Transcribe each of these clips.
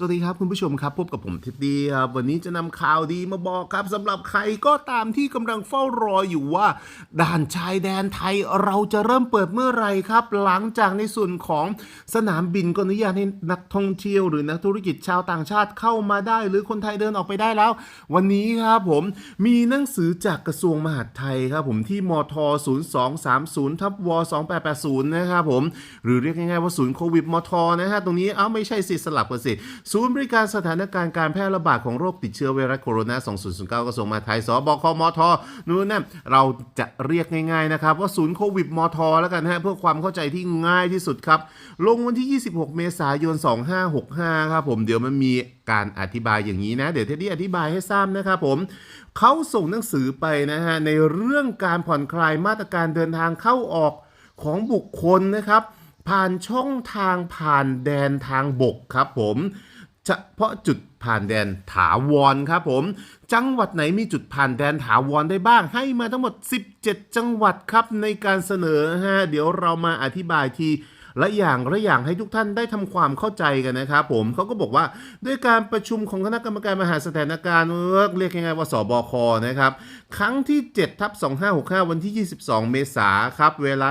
สวัสดีครับคุณผู้ชมครับพบกับผมทิดดีครับวันนี้จะนำข่าวดีมาบอกครับสำหรับใครก็ตามที่กำลังเฝ้ารออยู่ว่า ด่านชายแดนไทยเราจะเริ่มเปิดเมื่อไรครับ หลังจากในส่วนของสนามบินก็อนุญาตให้นักท่องเที่ยวหรือนักธุรกิจชาวต่างชาติเข้ามาได้ หรือคนไทยเดินออกไปได้แล้ว วันนี้ครับผมมีหนังสือจากกระทรวงมหาดไทยครับผมที่มท 0230ทับว2880นะครับผมหรือเรียกง่ายๆว่าศูนย์โควิดมทนะฮะตรงนี้เอ้าไม่ใช่สิสลับกันสิศูนย์บริการสถานการณ์การแพร่ระบาดของโรคติดเชื้อไวรัสโคโรนา 2009 กระทรวงมหาดไทย สบค มท นู่นนั่นเราจะเรียกง่ายๆนะครับ ว่าศูนย์โควิด มท แล้วกันฮะ เพื่อความเข้าใจที่ง่ายที่สุดครับ ลงวันที่ 26 เมษายน 2565 ครับผม เดี๋ยวมันมีการอธิบายอย่างนี้นะ เดี๋ยวเทดดี้อธิบายให้ทราบนะครับผมเขาส่งหนังสือไปนะฮะ ในเรื่องการผ่อนคลายมาตรการเดินทางเข้าออกของบุคคลนะครับ ผ่านช่องทางผ่านแดนทางบกครับผม เฉพาะจุดผ่านแดนถาวรครับผม จังหวัดไหนมีจุดผ่านแดนถาวรได้บ้าง ให้มาทั้งหมด 17 จังหวัดครับในการเสนอฮะเดี๋ยวเรามาอธิบายทีละอย่างละอย่างให้ทุกท่านได้ทำความเข้าใจกันนะครับผมเขาก็บอกว่าด้วยการประชุมของคณะกรรมการมหาสถานการณ์เรียกง่ายๆว่าสบคนะครับ ครั้งที่7ทับ2565 วันที่ 22 เมษาครับ เวลา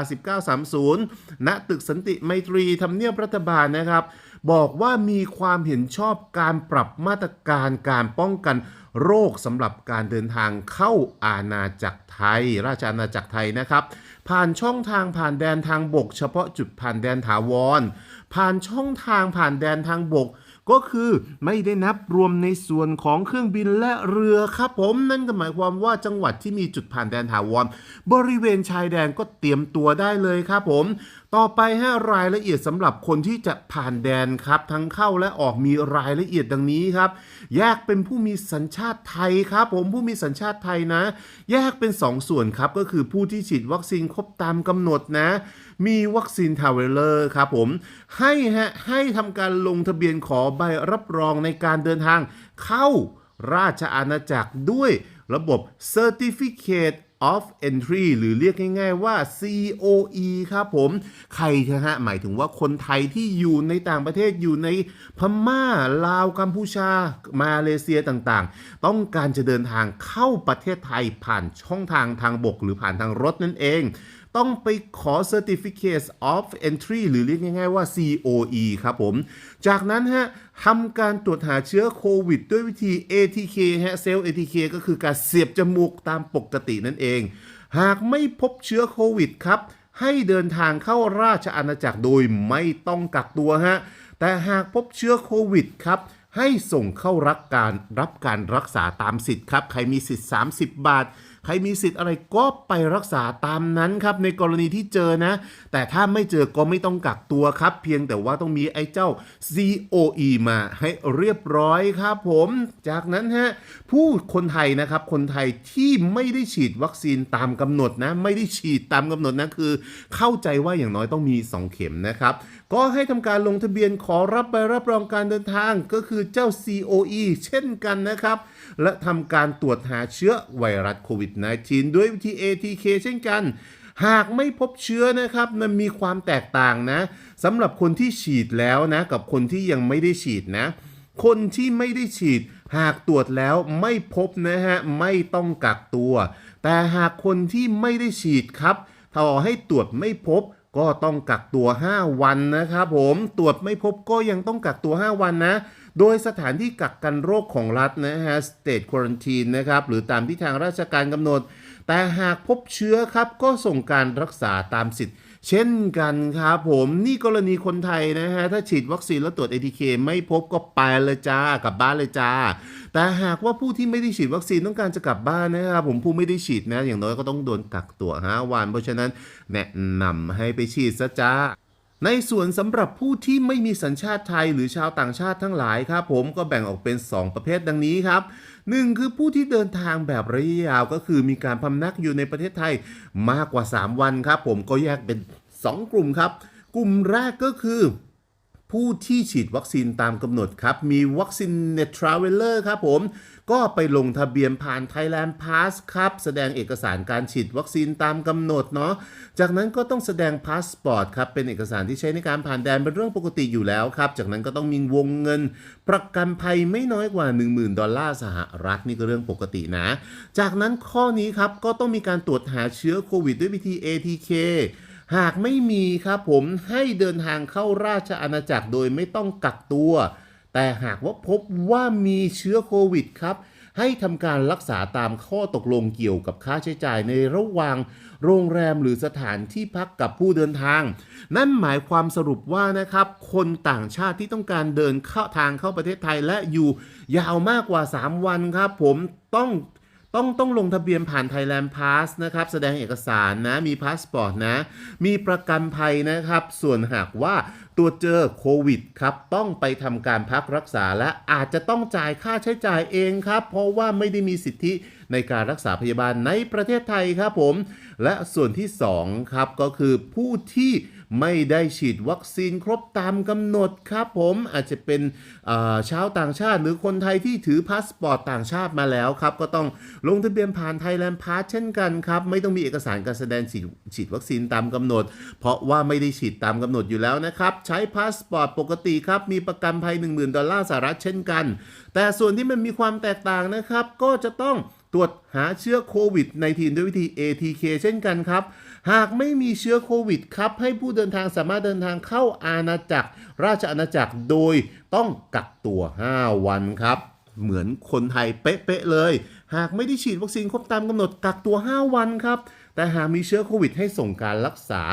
19.30 ณตึกสันติไมตรีทำเนียบรัฐบาลนะครับ บอกว่ามีความเห็นชอบการปรับมาตรการการป้องกันโรคสำหรับการเดินทางเข้าอาณาจักรไทย ราชอาณาจักรไทยนะครับ ผ่านช่องทางผ่านแดนทางบก เฉพาะจุดผ่านแดนถาวร ผ่านช่องทางผ่านแดนทางบก ก็คือไม่ได้นับรวมในส่วนของเครื่องบินและเรือครับผมนั่นก็หมายความว่าจังหวัดที่มีจุดผ่านแดนถาวร บริเวณชายแดนก็เตรียมตัวได้เลยครับผม ต่อไปให้รายละเอียดสำหรับคนที่จะผ่านแดนครับ ทั้งเข้าและออกมีรายละเอียดดังนี้ครับ แยกเป็นผู้มีสัญชาติไทยครับ ผมผู้มีสัญชาติไทยนะ แยกเป็น2ส่วนครับ ก็คือผู้ที่ฉีดวัคซีนครบตามกำหนดนะ มีวัคซีนทาวเวลเลอร์ครับผมให้ฮะให้ทำการลงทะเบียนขอใบรับรองในการเดินทางเข้าราชอาณาจักรด้วยระบบ Certificate of Entry หรือเรียกง่ายๆว่า COE ครับผม ใครนะฮะ หมายถึงว่าคนไทยที่อยู่ในต่างประเทศอยู่ในพม่า ลาว กัมพูชา มาเลเซียต่างๆ ต้องการจะเดินทางเข้าประเทศไทยผ่านช่องทางทางบกหรือผ่านทางรถนั่นเอง ต้องไปขอ Certificate of Entry หรือเรียกง่ายๆว่า COE ครับผม จากนั้นฮะทำการตรวจหาเชื้อโควิด ด้วยวิธี ATK ฮะเซลล์ ATK ก็คือการเสียบจมูกตามปกตินั่นเอง หากไม่พบเชื้อโควิดครับ ให้เดินทางเข้าราชอาณาจักรโดยไม่ต้องกักตัวฮะ แต่หากพบเชื้อโควิดครับให้ส่งเข้ารับการรับการรักษาตามสิทธิ์ครับ ใครมีสิทธิ์ 30 บาท ใครมีสิทธิ์อะไรก็ไปรักษาตามนั้นครับในกรณีที่เจอนะ แต่ถ้าไม่เจอก็ไม่ต้องกักตัวครับ เพียงแต่ว่าต้องมีไอ้เจ้า COE มาให้เรียบร้อยครับผม จากนั้นฮะผู้คนไทยนะครับ คนไทยที่ไม่ได้ฉีดวัคซีนตามกำหนดนะ ไม่ได้ฉีดตามกำหนดนะคือ เข้าใจว่าอย่างน้อยต้องมี 2 เข็มนะครับก็ให้ทำการลงทะเบียนขอรับใบรับรองการเดินทางก็คือเจ้า COE เช่นกันนะครับ และทำการตรวจหาเชื้อไวรัสโควิด -19 ด้วยวิธี ATK เช่นกันหากไม่พบเชื้อนะครับมันมีความแตกต่างนะสำหรับคนที่ฉีดแล้วนะ กับคนที่ยังไม่ได้ฉีดนะ คนที่ไม่ได้ฉีด หากตรวจแล้วไม่พบนะฮะไม่ต้องกักตัว แต่หากคนที่ไม่ได้ฉีดครับต่อให้ตรวจไม่พบ ก็ต้องกักตัว 5 วันนะครับผมตรวจไม่พบก็ยังต้องกักตัว 5 วันนะ โดยสถานที่กักกันโรคของรัฐนะฮะ state quarantine นะครับ หรือตามที่ทางราชการกำหนด แต่หากพบเชื้อครับก็ส่งการรักษาตามสิทธิ์ เช่นกันครับผมนี่กรณีคนไทยนะฮะ ถ้าฉีดวัคซีนแล้วตรวจ ATK ไม่พบก็ไปเลยจ้ากลับบ้านเลยจ้า แต่หากว่าผู้ที่ไม่ได้ฉีดวัคซีนต้องการจะกลับบ้านนะครับผมผู้ไม่ได้ฉีดนะ อย่างน้อยก็ต้องโดนกักตัว5วัน เพราะฉะนั้นแนะนำให้ไปฉีดซะจ้า ในส่วนสำหรับผู้ที่ไม่มีสัญชาติไทยหรือชาวต่างชาติทั้งหลายครับผมก็แบ่งออกเป็น 2 ประเภทดังนี้ครับ 1 คือผู้ที่เดินทางแบบระยะยาวก็คือมีการพำนักอยู่ในประเทศไทยมากกว่า 3 วันครับผมก็แยกเป็น 2 กลุ่มครับ กลุ่มแรกก็คือ ผู้ที่ฉีดวัคซีนตามกำหนดครับ มีวัคซีนเนทราเวลเลอร์ครับผม ก็ไปลงทะเบียนผ่าน Thailand Pass ครับ แสดงเอกสารการฉีดวัคซีนตามกำหนดเนาะจากนั้นก็ต้องแสดงพาสปอร์ตครับ เป็นเอกสารที่ใช้ในการผ่านแดนเป็นเรื่องปกติอยู่แล้วครับ จากนั้นก็ต้องมีวงเงิน ประกันภัยไม่น้อยกว่า 10,000 ดอลลาร์สหรัฐนี่ก็เรื่องปกตินะ จากนั้นข้อนี้ครับก็ต้องมีการตรวจหาเชื้อโควิดด้วยวิธี ATK หากไม่มีครับผมให้เดินทางเข้าราชอาณาจักรโดยไม่ต้องกักตัว แต่หากว่าพบว่ามีเชื้อโควิดครับ ให้ทำการรักษาตามข้อตกลงเกี่ยวกับค่าใช้จ่ายในระหว่างโรงแรมหรือสถานที่พักกับผู้เดินทาง นั่นหมายความสรุปว่านะครับ คนต่างชาติที่ต้องการเดินเข้าทางเข้าประเทศไทยและอยู่ยาวมากกว่า 3 วันครับ ผมต้อง ต้องต้องลงทะเบียนผ่าน Thailand Pass นะครับ แสดงเอกสารนะ มีพาสปอร์ตนะ มีประกันภัยนะครับ ส่วนหากว่าตัวจเจอโควิดครับ ต้องไปทำการพักรักษาและอาจจะต้องจ่ายค่าใช้จ่ายเองครับ เพราะว่าไม่ได้มีสิทธิ ในการรักษาพยาบาลในประเทศไทยครับผม และส่วนที่2ครับก็คือผู้ที่ไม่ได้ฉีดวัคซีนครบตามกำหนดครับผมอาจจะเป็นเอ่อชาวต่างชาติหรือคนไทยที่ถือพาสปอร์ตต่างชาติมาแล้วครับ ก็ต้องลงทะเบียนผ่าน Thailand Pass เช่นกันครับ ไม่ต้องมีเอกสารการแสดงฉีดฉีดวัคซีนตามกำหนด เพราะว่าไม่ได้ฉีดตามกำหนดอยู่แล้วนะครับ ใช้พาสปอร์ตปกติครับ มีประกันภัย 10,000 ดอลลาร์สหรัฐเช่นกัน แต่ส่วนที่มันมีความแตกต่างนะครับก็จะต้อง ตรวจหาเชื้อโควิด -19 ด้วยวิธี ATK เช่นกันครับ หากไม่มีเชื้อโควิดครับ ให้ผู้เดินทางสามารถเดินทางเข้าอาณาจักร ราชอาณาจักรโดยต้องกักตัว 5 วันครับ เหมือนคนไทยเป๊ะๆเลย หากไม่ได้ฉีดวัคซีนครบตามกำหนดกักตัว 5 วันครับแต่หากมีเชื้อโควิดให้ส่งการรักษา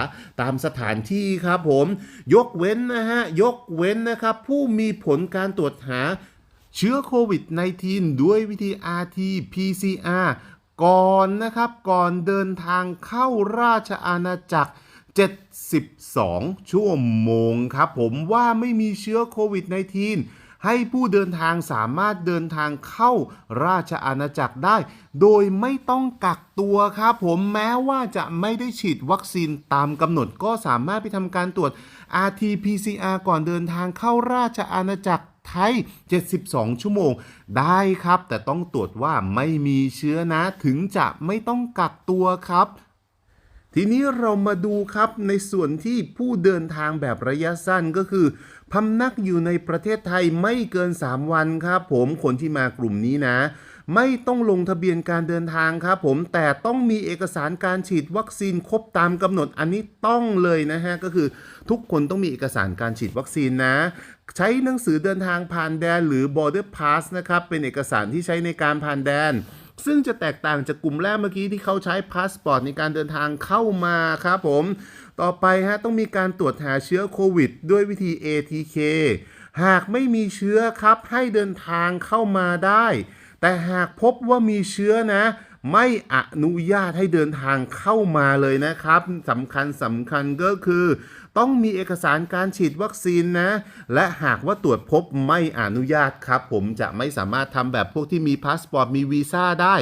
ตามสถานที่ครับผม ยกเว้นนะฮะ ยกเว้นนะครับ ผู้มีผลการตรวจหา เชื้อโควิด -19 ด้วยวิธี RT-PCR ก่อนนะครับ ก่อนเดินทางเข้าราชอาณาจักร 72 ชั่วโมงครับ ผมว่าไม่มีเชื้อโควิด -19 ให้ผู้เดินทางสามารถเดินทางเข้าราชอาณาจักรได้ โดยไม่ต้องกักตัวครับผมแม้ว่าจะไม่ได้ฉีดวัคซีนตามกำหนดก็สามารถไปทำการตรวจ RT-PCR ก่อนเดินทางเข้าราชอาณาจักร ไทย 72 ชั่วโมงได้ครับ แต่ต้องตรวจว่าไม่มีเชื้อนะ ถึงจะไม่ต้องกักตัวครับทีนี้เรามาดูครับในส่วนที่ผู้เดินทางแบบระยะสั้นก็คือพำนักอยู่ในประเทศไทยไม่เกิน 3 วันครับ ผมคนที่มากลุ่มนี้นะ ไม่ต้องลงทะเบียนการเดินทางครับผมแต่ต้องมีเอกสารการฉีดวัคซีนครบตามกำหนดอันนี้ต้องเลยนะฮะก็คือทุกคนต้องมีเอกสารการฉีดวัคซีนนะ ใช้หนังสือเดินทางผ่านแดนหรือ border pass นะครับ เป็นเอกสารที่ใช้ในการผ่านแดน ซึ่งจะแตกต่างจากกลุ่มแรกเมื่อกี้ที่เขาใช้พาสปอร์ตในการเดินทางเข้ามาครับผม ต่อไปฮะต้องมีการตรวจหาเชื้อโควิด ด้วยวิธี ATK หากไม่มีเชื้อครับให้เดินทางเข้ามาได้ แต่หากพบว่ามีเชื้อนะ ไม่อนุญาตให้เดินทางเข้ามาเลยนะครับสำคัญสำคัญก็คือ ต้องมีเอกสารการฉีดวัคซีนนะ และหากว่าตรวจพบไม่อนุญาตครับ ผมจะไม่สามารถทำแบบพวกที่มีพาสปอร์ตมีวีซ่าได้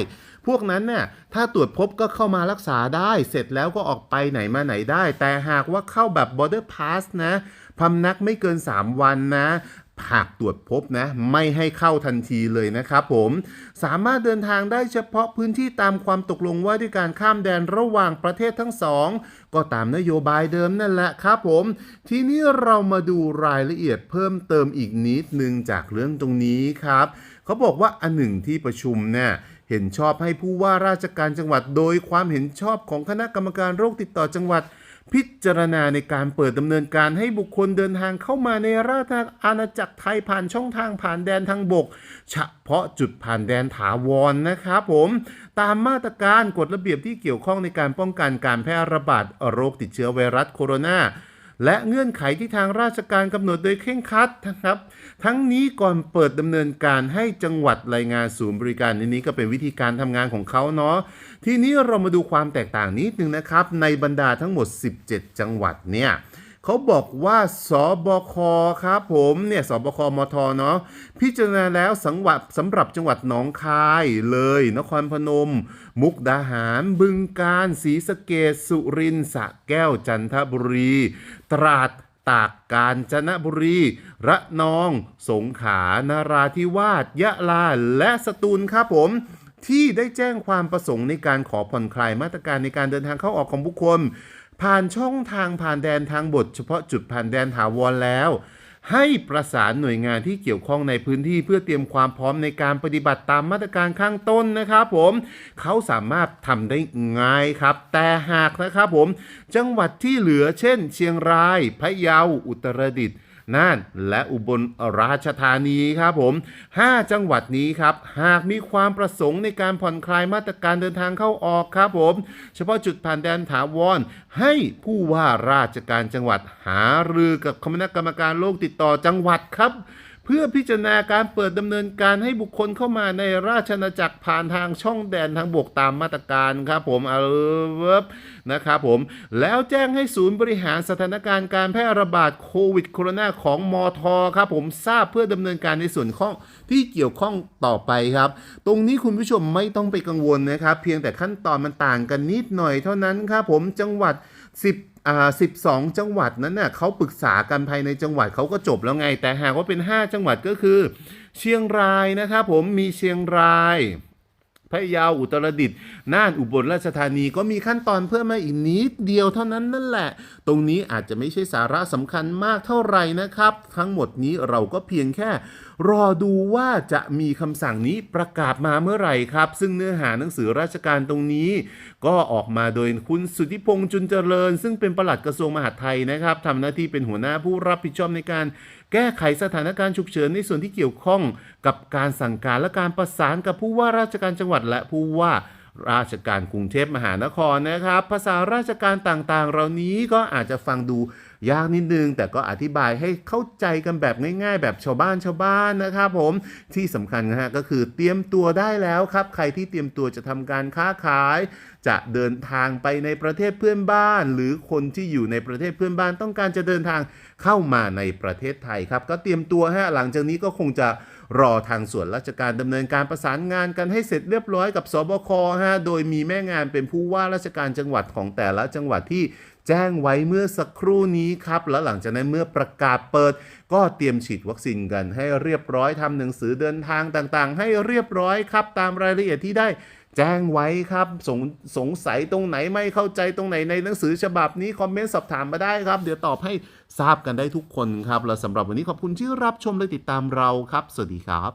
พวกนั้นเนี่ยถ้าตรวจพบก็เข้ามารักษาได้ เสร็จแล้วก็ออกไปไหนมาไหนได้ แต่หากว่าเข้าแบบ border pass นะพำนักไม่เกิน 3 วันนะ หากตรวจพบนะ ไม่ให้เข้าทันทีเลยนะครับผม สามารถเดินทางได้เฉพาะพื้นที่ตามความตกลงว่าด้วยการข้ามแดนระหว่างประเทศทั้งสอง ก็ตามนโยบายเดิมนั่นแหละครับผม ทีนี้เรามาดูรายละเอียดเพิ่มเติมอีกนิดนึงจากเรื่องตรงนี้ครับเขาบอกว่าอันหนึ่งที่ประชุมเนี่ยเห็นชอบให้ผู้ว่าราชการจังหวัด โดยความเห็นชอบของคณะกรรมการโรคติดต่อจังหวัด พิจารณาในการเปิดดำเนินการให้บุคคลเดินทางเข้ามาในราชอาณาจักรไทยผ่านช่องทางผ่านแดนทางบก เฉพาะจุดผ่านแดนถาวรนะครับผมตามมาตรการกฎระเบียบที่เกี่ยวข้องในการป้องกันการแพร่ระบาดโรคติดเชื้อไวรัสโคโรนา และเงื่อนไขที่ทางราชการกำหนดโดยเคร่งครัดนะครับ ทั้งนี้ก่อนเปิดดำเนินการให้จังหวัดรายงานศูนย์บริการในนี้ก็เป็นวิธีการทำงานของเขาเนาะทีนี้เรามาดูความแตกต่างนิดนึงนะครับ ในบรรดาทั้งหมด 17 จังหวัดเนี่ย เขาบอกว่าสบคครับผมเนี่ยสบคมทเนาะพิจารณาแล้วสังหวัดสำหรับจังหวัดหนองคายเลย นครพนม มุกดาหาร บึงกาฬศรีสะเกษสุรินทร์สะแก้วจันทบุรี ตราดตากกาญจนบุรี ระนอง สงขลานาราธิวาสยะลาและสตูลครับผมที่ได้แจ้งความประสงค์ในการขอผ่อนคลายมาตรการในการเดินทางเข้าออกของบุคคล ผ่านช่องทางผ่านแดนทางบท เฉพาะจุดผ่านแดนถาวรแล้ว ให้ประสานหน่วยงานที่เกี่ยวข้องในพื้นที่เพื่อเตรียมความพร้อมในการปฏิบัติตามมาตรการข้างต้นนะครับผมเขาสามารถทำได้ง่ายครับ แต่หากนะครับผม จังหวัดที่เหลือเช่น เชียงรายพะเยาอุตรดิตถ์ น่านและอุบลราชธานีครับผม 5 จังหวัดนี้ครับหากมีความประสงค์ในการผ่อนคลายมาตรการเดินทางเข้าออกครับผม เฉพาะจุดผ่านแดนถาวรให้ผู้ว่าราชการจังหวัดหารือกับคณะกรรมการโรคติดต่อจังหวัดครับ เพื่อพิจารณาการเปิดดำเนินการให้บุคคลเข้ามาในราชอาณาจักรผ่านทางช่องแดนทางบกตามมาตรการครับผมเอาเวิบนะครับผม แล้วแจ้งให้ศูนย์บริหารสถานการณ์การแพร่ระบาดโควิดโคโรนาของมอทครับผมทราบเพื่อดำเนินการในส่วนข้องที่เกี่ยวข้องต่อไปครับ ตรงนี้คุณผู้ชมไม่ต้องไปกังวลนะครับ เพียงแต่ขั้นตอนมันต่างกันนิดหน่อยเท่านั้นครับผมจังหวัด 10 อ่า12จังหวัดนั้นน่ะเขาปรึกษากันภายในจังหวัดเขาก็จบแล้วไง แต่หากว่าเป็น 5 จังหวัดก็คือ เชียงรายนะครับผมมีเชียงราย พะเยาอุตรดิตถ์น่านอุบลราชธานีก็มีขั้นตอนเพิ่มมาอีกนิดเดียวเท่านั้นนั่นแหละ ตรงนี้อาจจะไม่ใช่สาระสำคัญมากเท่าไหร่นะครับ ทั้งหมดนี้เราก็เพียงแค่ รอดูว่าจะมีคำสั่งนี้ประกาศมาเมื่อไหร่ครับ ซึ่งเนื้อหาหนังสือราชการตรงนี้ ก็ออกมาโดยคุณสุทธิพงษ์จุนเจริญ ซึ่งเป็นปลัดกระทรวงมหาดไทยนะครับทำหน้าที่เป็นหัวหน้าผู้รับผิดชอบในการ แก้ไขสถานการณ์ฉุกเฉินในส่วนที่เกี่ยวข้องกับการสั่งการและการประสานกับผู้ว่าราชการจังหวัดและผู้ว่า ราชการกรุงเทพมหานครนะครับ ภาษาราชการต่างๆ เหล่านี้ก็อาจจะฟังดูยากนิดนึง แต่ก็อธิบายให้เข้าใจกันแบบง่าย ๆ แบบชาวบ้านชาวบ้านนะครับผมที่สำคัญนะฮะก็คือเตรียมตัวได้แล้วครับ ใครที่เตรียมตัวจะทำการค้าขาย จะเดินทางไปในประเทศเพื่อนบ้าน หรือคนที่อยู่ในประเทศเพื่อนบ้านต้องการจะเดินทางเข้ามาในประเทศไทยครับ ก็เตรียมตัวฮะหลังจากนี้ก็คงจะ รอทางส่วนราชการดำเนินการประสานงานกันให้เสร็จเรียบร้อยกับสบคฮะโดยมีแม่งานเป็นผู้ว่าราชการจังหวัดของแต่ละจังหวัดที่แจ้งไว้เมื่อสักครู่นี้ครับ แล้วหลังจากนั้นเมื่อประกาศเปิด ก็เตรียมฉีดวัคซีนกันให้เรียบร้อยทำหนังสือเดินทางต่างๆ ให้เรียบร้อยครับตามรายละเอียดที่ได้ แจ้งไว้ครับสงสงสัยตรงไหนไม่เข้าใจตรงไหนในหนังสือฉบับนี้ คอมเมนต์สอบถามมาได้ครับ เดี๋ยวตอบให้ทราบกันได้ทุกคนครับ และสำหรับวันนี้ขอบคุณที่รับชมและติดตามเราครับ สวัสดีครับ